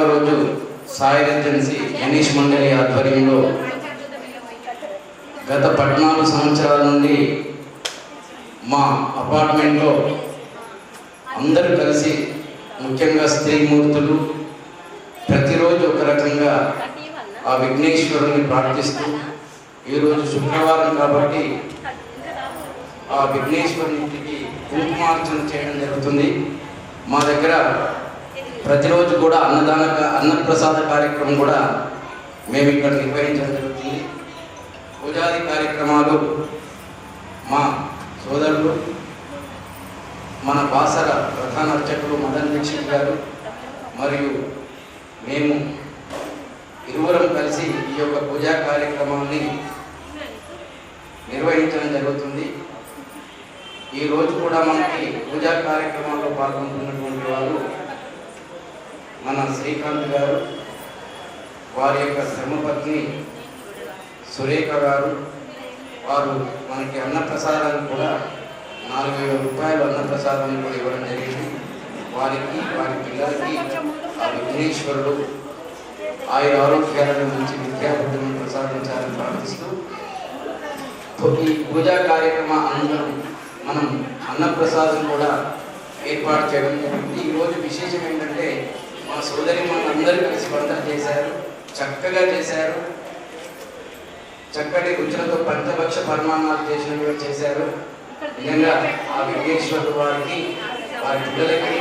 రెండవ రోజు సాయి రెజెన్సీ గణేష్ మండలి ఆధ్వర్యంలో గత పద్నాలుగు సంవత్సరాల నుండి మా అపార్ట్మెంట్లో అందరూ కలిసి ముఖ్యంగా స్త్రీమూర్తులు ప్రతిరోజు ఒక రకంగా ఆ విఘ్నేశ్వరుని ప్రార్థిస్తూ ఈరోజు శుక్రవారం కాబట్టి ఆ విఘ్నేశ్వరుని ఇంటికి కుంకుమార్చన చేయడం జరుగుతుంది. మా దగ్గర ప్రతిరోజు కూడా అన్నదాన అన్నప్రసాద కార్యక్రమం కూడా మేము ఇక్కడ నిర్వహించడం జరుగుతుంది. పూజాది కార్యక్రమాలు మా సోదరులు మన బాసర ప్రధాన అర్చకులు మదన్ దీక్షిత్ గారు మరియు మేము ఇరువురం కలిసి ఈ యొక్క పూజా కార్యక్రమాన్ని నిర్వహించడం జరుగుతుంది. ఈ రోజు కూడా మనకి పూజా కార్యక్రమాల్లో పాల్గొంటున్నటువంటి వారు మన శ్రీకాంత్ గారు వారి యొక్క శ్రమపత్ని సురేఖ గారు వారు మనకి అన్నప్రసాదాన్ని కూడా నాలుగు వేల రూపాయలు అన్నప్రసాదాన్ని కూడా ఇవ్వడం జరిగింది. వారికి వారి పిల్లలకి ఆ విఘ్నేశ్వరుడు ఆయన ఆరోగ్యాలను మంచి విద్యాబుద్ధులను ప్రసాదించాలని ప్రార్థిస్తూ ఈ పూజా కార్యక్రమ అందరం మనం అన్నప్రసాదం కూడా ఏర్పాటు చేయడం జరిగింది. ఈరోజు విశేషం ఏంటంటే మా సోదరి మనందరూ కలిసి పంటలు చేశారు. చక్కగా చేశారు. చక్కటి రుచులతో పంచభక్ష పరిమాణాలు చేసినట్టుగా చేశారు. నిజంగా ఆ విఘ్నేశ్వరుడు వారికి వారి పిల్లలకి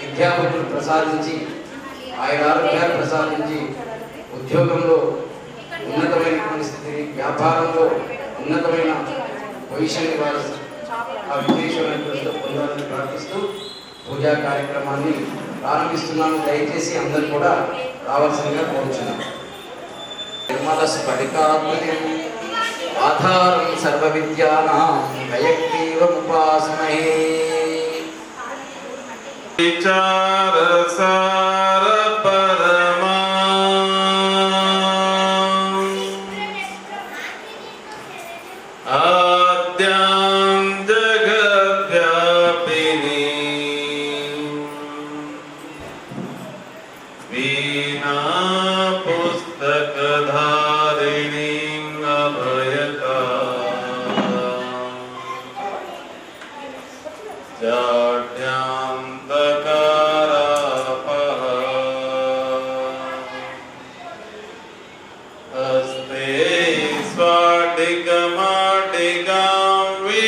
విద్యాబుద్ధులు ప్రసాదించి ఆయన ఆరోగ్యాలు ప్రసాదించి ఉద్యోగంలో ఉన్నతమైనటువంటి స్థితిని వ్యాపారంలో ఉన్నతమైన పొజిషన్ వారి ఆ విఘ్నేశ్వరుని పొందాలని ప్రార్థిస్తూ పూజా కార్యక్రమాన్ని ప్రారంభిస్తున్నాను. దయచేసి అందరూ కూడా రావాల్సిందిగా కోరుచున్నాను. నిర్మల స్ఫటికాత్మయం ఆధారం సర్వ విద్యానాం హయగ్రీవముపాసమహే విచార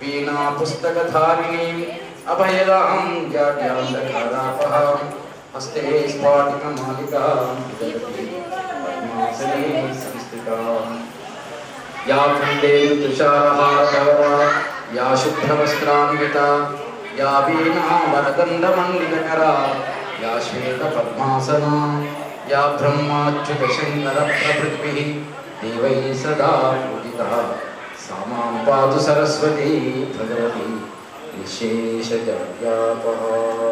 पीना पुस्तकधारिणीम् अभयदां ज्ञाज्ञान्धकारापहां हस्ते स्फाटिकमालिकां पद्मासने संस्थिताम् या खण्डेन्दुषारहारकवरा या शुभ्रवस्त्रान्विता या वीणा वरदण्डमण्डितकरा या श्वेतपद्मासना। या ब्रह्माच्युतशङ्करप्रभृद्भिः देवैः सदा पूजिता। सा माँ सरस्वती भगवती। विशेषजव्यापः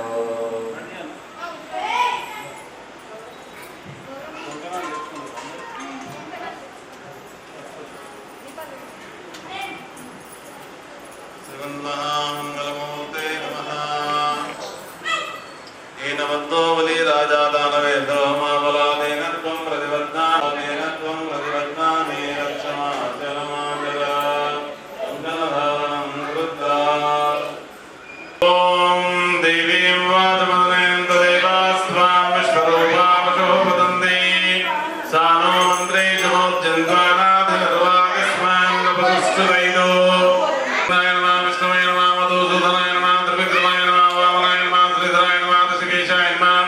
సానో మంత్రే జమోర్జన్వానాథ నిర్వాగస్మాన్ నపదస్సు వైదో నారాయణ నామ విష్ణువైన నామ దోషోధనాయ నామ త్రివిక్రమాయ నామ వామనాయ నామ శ్రీధరాయ నామ ఋషికేశాయ నామ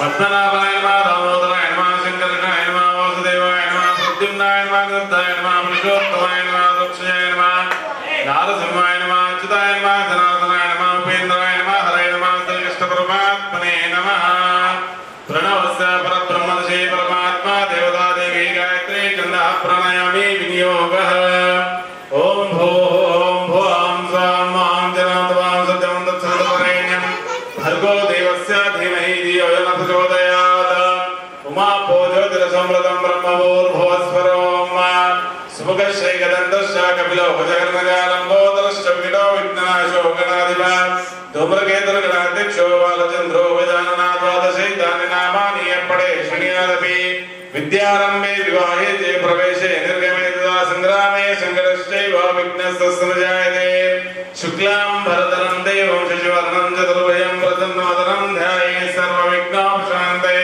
పద్మనాభాయ నామ దామోదరాయ నామ శంకరకాయ నామ వాసుదేవాయ నామ ప్రద్యుమ్నాయ నామ గ్రంథాయ నామ పురుషోత్తమాయ నామ దక్షయాయ నామ నారసింహాయ నామ అచ్యుతాయ నామ జనార్దనాయ నామ ఉపేంద్రాయ నామ హరయ నామ శ్రీకృష్ణ దేవతాదేవి గాయత్రి చంద ప్రణయామి వినియోగ ఓం భో ఓం భో ఆం సాం ఆం జనాతవాం సత్యం తత్సదపరేణ్యం భర్గో ಧೂಮ್ರಕೇತರು ಅಧ್ಯಕ್ಷೋ ಬಾಲಚಂದ್ರೋ ವಿಧಾನನಾಥವಾದಶೈ ತಾನಿ ನಾಮಾನಿ ಎಪ್ಪಡೆ ಶನಿಯಾದಪಿ ವಿದ್ಯಾರಂಭೆ ವಿವಾಹೇ ಜಯ ಪ್ರವೇಶೆ ನಿರ್ಗಮೇ ಸಂಗ್ರಾಮೇ ಸಂಕಟಶ್ಚೈವ ವಿಘ್ನಸ್ತಸ್ನ ಜಾಯತೆ ಶುಕ್ಲಾಂ ಭರತರಂ ದೇವಂ ಶಶಿವರ್ಣಂ ಚತುರ್ಭಯಂ ಪ್ರಸನ್ನವದನಂ ಧ್ಯಾಯೇ ಸರ್ವ ವಿಘ್ನೋಪಶಾಂತೇ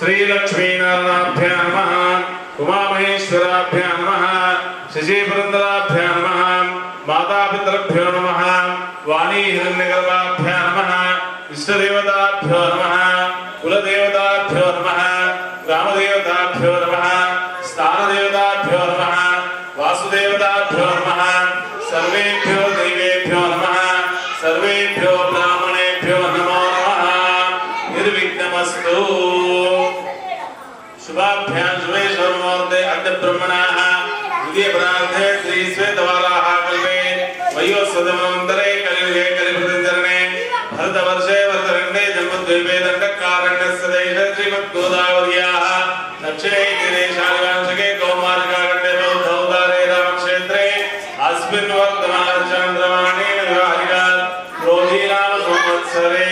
శ్రీలక్ష్మీనారాయణాభ్యా నమ ఉమామహేశ్వరాభ్యా నమ శశీపురందరాభ్యా నమ మాతాపితృభ్యో నమ వాణీ హిరణ్యగర్భాభ్యో నమ ఇష్టదేవతాభ్యో నమ కులదేవతాభ్యో నమ గ్రామదేవతాభ్యో నమ స్థానదేవతాభ్యో నమ వాసుదేవతాభ్యో నమ సర్వేభ్యో దేవేభ్యో నమ సర్వేభ్యో బ్రాహ్మణేభ్యో నమో నమ నిర్విఘ్నమస్తు शुभाभ्यां शुभेश्वरमूर्ते अद्यब्रह्मणाः द्वितीयपरार्धे श्रीश्वेतवाराः कल्पे वयोस्वतमन्तरे कलियुगे कलिप्रतिचरणे देशे श्रीमद्गोदावर्याः दक्षिणे तीरे शालिवांशके कौमारिकाखण्डे बौद्धौदारे रामक्षेत्रे अस्मिन् वर्तमानचन्द्रमाणे विवाहिकात् क्रोधीनाम संवत्सरे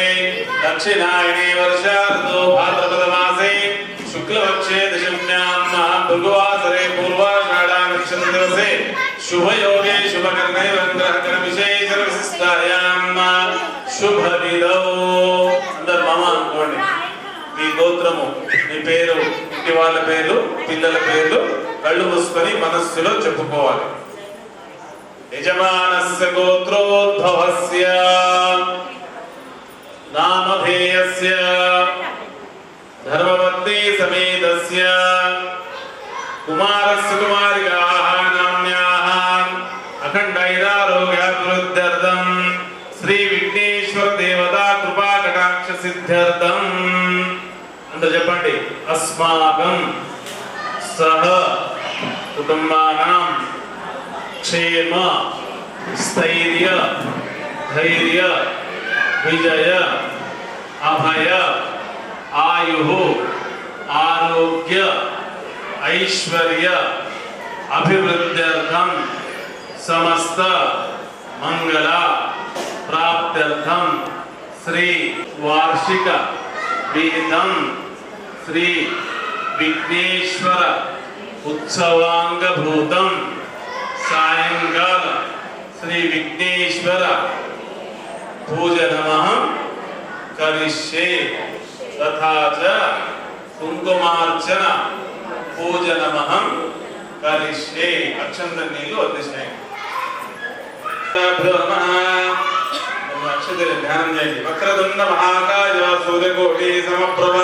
दक्षिणायने वर्षार्धो भाद्रपदमासे शुक्लपक्षे दशम्यां भृगुवासरे पूर्वाषाढा नक्षत्र दिवसे शुभयोगे शुभकर्णे ग्रहकर्मिशेषविशिष्टायां शुभविदौ అందరు మామ అనుకోండి నీ గోత్రము నీ పేరు ఇంటి వాళ్ళ పేర్లు పిల్లల పేర్లు కళ్ళు మూసుకొని మనస్సులో చెప్పుకోవాలి. యజమానస్య గోత్రోద్భవస్య నామధేయస్య ధర్మవర్తి సమేతస్య కుమారస్య కుమారికాः నామ్యాः అఖండైరారోగ్యాభివృద్ధ్యర్థం శ్రీ విఘ్నేశ్వర దేవతా కృపా కటాక్ష సిద్ధ్యర్థం అంత చెప్పండి. అస్మాకం సహ కుటుంబానాం క్షేమ స్థైర్య ధైర్య విజయ అభయ ఆయు ఆరోగ్య ఐశ్వర్య అభివృద్ధ్యర్థం సమస్త మంగళ ప్రాప్త్యర్థం శ్రీ వార్షిక విహితం శ్రీ విఘ్నేశ్వర ఉత్సవాంగభూతం సాయంకాల శ్రీ విఘ్నేశ్వర పూజనమహం కరిష్యే తథా చ కుంకుమార్చన పూజనమహం కరిష్యే అక్షంత నీళ్ళు వదిలేసినాయి అక్షతలు ధ్యానం చేయండి వక్రదుండ మహాకాయ సూర్యకోటి సమప్రభ.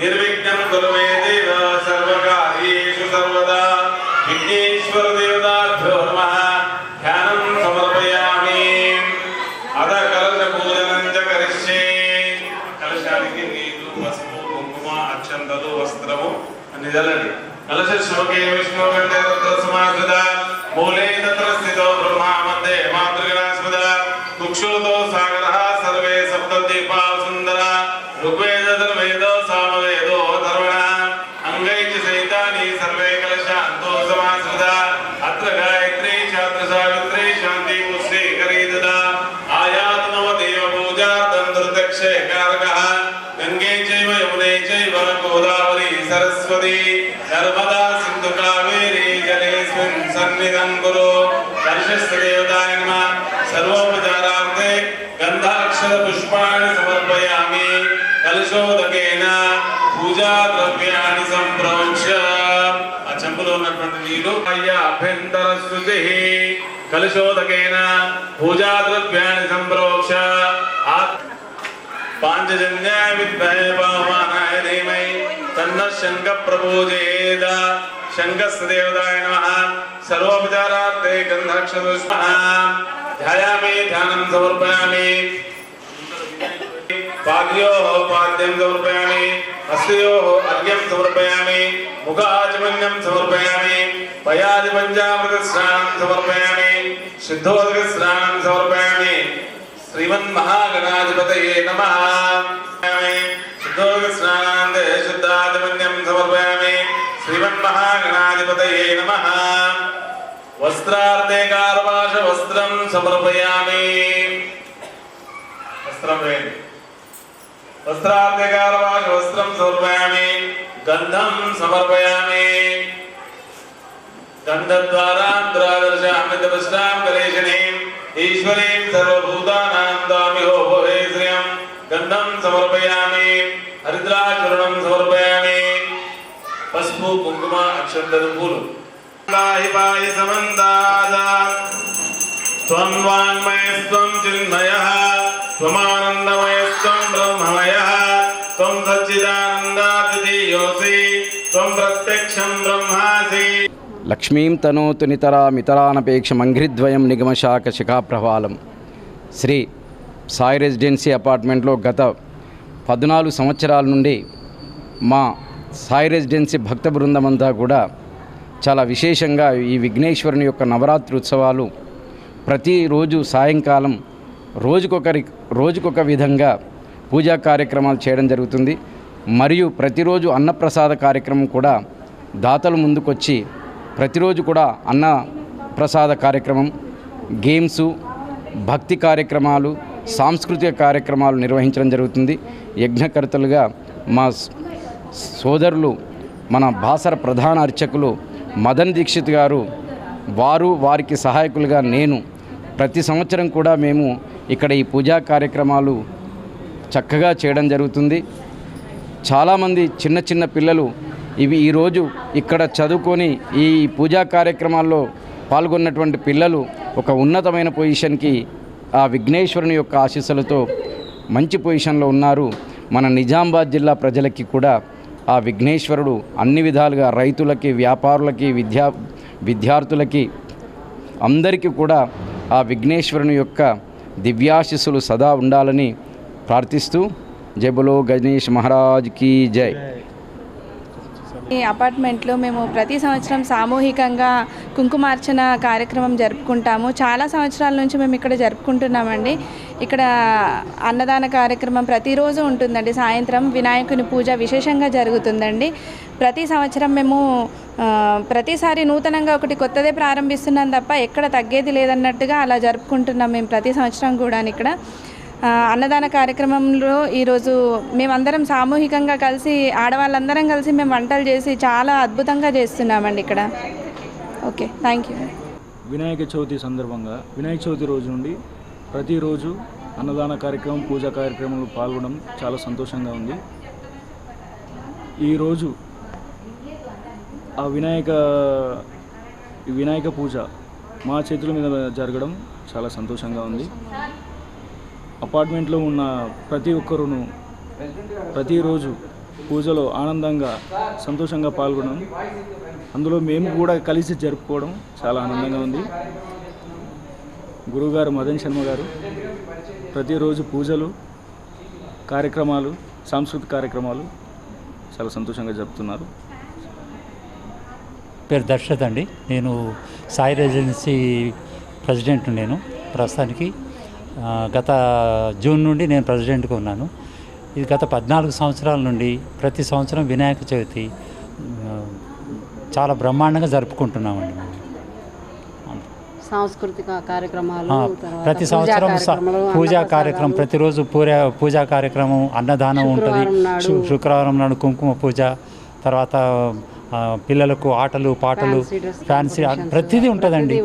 నిర్విఘ్నం కురు మే దేవ సర్వకార్యేషు సర్వదా. విఘ్నేశ్వర దేవతాభ్యో నమ. ధ్యానం సమర్పయామి. అద కలశ పూజనం చ కరిష్యే. కలశానికి నీళ్ళు పసుపు కుంకుమ అక్షంతలు వస్త్రము అన్ని చల్లండి కలశ శివకే విష్ణు కంటే రత్న సమాశ్రిత మూలే సప్తదీపా సుందర ఋగ్వేద ధర్వేద సామవేదో ధర్వణ అంగై చ సైతాని సర్వే కలశాంతో సమాశ్రిత అత్ర గాయత్రీ ఛాత్ర సావిత్రి శాంతి పుష్టి కరీదద ఆయాత్ నవ దేవ పూజార్థం ధృతక్షే కారకః గంగే చైవ యమునే చైవ గోదావరి సరస్వతి నర్మదా సింధు కావేరి జలేస్మిన్ సన్నిధం కురు కర్షస్య దేవతాయ నమః. సర్వోపచారార్థే గంధాక్షర పుష్పాణి ఉన్నటువంటి నీళ్ళు అయ్యా అభ్యంతర శృతి కలశోదకేన పూజా ద్రవ్యాన్ని సంప్రోక్ష పాంచజన్య పాంచజన్యాయ విద్మహే పవమానాయ ధీమై. తన్న శంఖ ప్రబోధేద శంఖస్తదేవతాయ నమః. సర్వోపచారార్థే గంధాక్షరపుష్పః ధ్యాయామి ధ్యానం సమర్పయామి. పాద్యోః పాద్యం సమర్పయామి హస్తయోః అర్ఘ్యం సమర్పయామి ముఖాచమన్యం సమర్పయామి పయాది పంచామృత స్నానం సమర్పయామి సిద్ధోదక స్నానం సమర్పయామి శ్రీమన్మహాగణాధిపతయే నమః సిద్ధోదక స్నానాంతే శుద్ధాచమన్యం సమర్పయామి శ్రీమన్మహాగణాధిపతయే నమః వస్త్రార్థే వస్త్రార్థకారవాగ వస్త్రం సమర్పయామి. గంధం సమర్పయామి. గంధద్వారాం దురాదర్శామిత పృష్టాం కలేశనీం ఈశ్వరీం సర్వభూతానాం దామిహో భోహే శ్రియం. గంధం సమర్పయామి. హరిద్రాచూర్ణం సమర్పయామి. పసుపు కుంకుమ అక్షంతలు పూలు. పాయి పాయి సమందాదా. త్వం వాన్మయస్త్వం చిన్మయః. త్వమాన లక్ష్మీం తనోతు నితరామితరానపేక్ష మంఘ్రిద్వయం నిగమశాఖ శిఖాప్రవాలం శ్రీ సాయి రెసిడెన్సీ అపార్ట్మెంట్లో గత పద్నాలుగు సంవత్సరాల నుండి మా సాయి రెసిడెన్సీ భక్త బృందమంతా కూడా చాలా విశేషంగా ఈ విఘ్నేశ్వరుని యొక్క నవరాత్రి ఉత్సవాలు ప్రతిరోజు సాయంకాలం రోజుకొకరి రోజుకొక విధంగా పూజా కార్యక్రమాలు చేయడం జరుగుతుంది. మరియు ప్రతిరోజు అన్నప్రసాద కార్యక్రమం కూడా దాతలు ముందుకొచ్చి ప్రతిరోజు కూడా అన్న ప్రసాద కార్యక్రమం గేమ్స్ భక్తి కార్యక్రమాలు సాంస్కృతిక కార్యక్రమాలు నిర్వహించడం జరుగుతుంది. యజ్ఞకర్తలుగా మా సోదరులు మన బాసర ప్రధాన అర్చకులు మదన్ దీక్షిత్ గారు వారు వారికి సహాయకులుగా నేను ప్రతి సంవత్సరం కూడా మేము ఇక్కడ ఈ పూజా కార్యక్రమాలు చక్కగా చేయడం జరుగుతుంది. చాలామంది చిన్న చిన్న పిల్లలు ఇవి ఈరోజు ఇక్కడ చదువుకొని ఈ పూజా కార్యక్రమాల్లో పాల్గొన్నటువంటి పిల్లలు ఒక ఉన్నతమైన పొజిషన్కి ఆ విఘ్నేశ్వరుని యొక్క ఆశీస్సులతో మంచి పొజిషన్లో ఉన్నారు. మన నిజామాబాద్ జిల్లా ప్రజలకి కూడా ఆ విఘ్నేశ్వరుడు అన్ని విధాలుగా రైతులకి వ్యాపారులకి విద్యా విద్యార్థులకి అందరికీ కూడా ఆ విఘ్నేశ్వరుని యొక్క దివ్యాశిస్సులు సదా ఉండాలని ప్రార్థిస్తూ జబులో గణేష్ మహారాజ్కి జై. ఈ అపార్ట్మెంట్లో మేము ప్రతి సంవత్సరం సామూహికంగా కుంకుమార్చన కార్యక్రమం జరుపుకుంటాము. చాలా సంవత్సరాల నుంచి మేము ఇక్కడ జరుపుకుంటున్నామండి. ఇక్కడ అన్నదాన కార్యక్రమం ప్రతిరోజు ఉంటుందండి. సాయంత్రం వినాయకుని పూజ విశేషంగా జరుగుతుందండి. ప్రతి సంవత్సరం మేము ప్రతిసారి నూతనంగా ఒకటి కొత్తదే ప్రారంభిస్తున్నాం తప్ప ఎక్కడ తగ్గేది లేదన్నట్టుగా అలా జరుపుకుంటున్నాం మేము ప్రతి సంవత్సరం కూడా ఇక్కడ. అన్నదాన కార్యక్రమంలో ఈరోజు మేమందరం సామూహికంగా కలిసి ఆడవాళ్ళందరం కలిసి మేము వంటలు చేసి చాలా అద్భుతంగా చేస్తున్నామండి ఇక్కడ. Okay thank you Vinayaka Chavithi సందర్భంగా వినాయక చవితి రోజు నుండి ప్రతిరోజు అన్నదాన కార్యక్రమం పూజా కార్యక్రమంలో పాల్గొనడం చాలా సంతోషంగా ఉంది. ఈరోజు ఆ వినాయక వినాయక పూజ మా చేతుల మీద జరగడం చాలా సంతోషంగా ఉంది. అపార్ట్మెంట్లో ఉన్న ప్రతి ఒక్కరును ప్రతిరోజు పూజలో ఆనందంగా సంతోషంగా పాల్గొనడం. అందులో మేము కూడా కలిసి జరుపుకోవడం చాలా ఆనందంగా ఉంది. గురువుగారు మదన్ శర్మ గారు ప్రతిరోజు పూజలు కార్యక్రమాలు సాంస్కృతిక కార్యక్రమాలు చాలా సంతోషంగా జరుపుతున్నారు. పేరు దర్శత్ అండి. నేను సాయి రెసిడెన్సీ ప్రెసిడెంట్ నేను ప్రస్తుతానికి. గత జూన్ నుండి నేను ప్రెసిడెంట్గా ఉన్నాను. ఇది గత పద్నాలుగు సంవత్సరాల నుండి ప్రతి సంవత్సరం వినాయక చవితి చాలా బ్రహ్మాండంగా జరుపుకుంటున్నామండి మేము. సాంస్కృతిక కార్యక్రమాలు ప్రతి సంవత్సరం పూజా. కార్యక్రమం ప్రతిరోజు పూజ పూజా కార్యక్రమం అన్నదానం ఉంటుంది. శుక్రవారం నాడు. కుంకుమ పూజ తర్వాత పిల్లలకు ఆటలు పాటలు ఫ్యాన్సీ ప్రతిదీ ఉంటుందండి.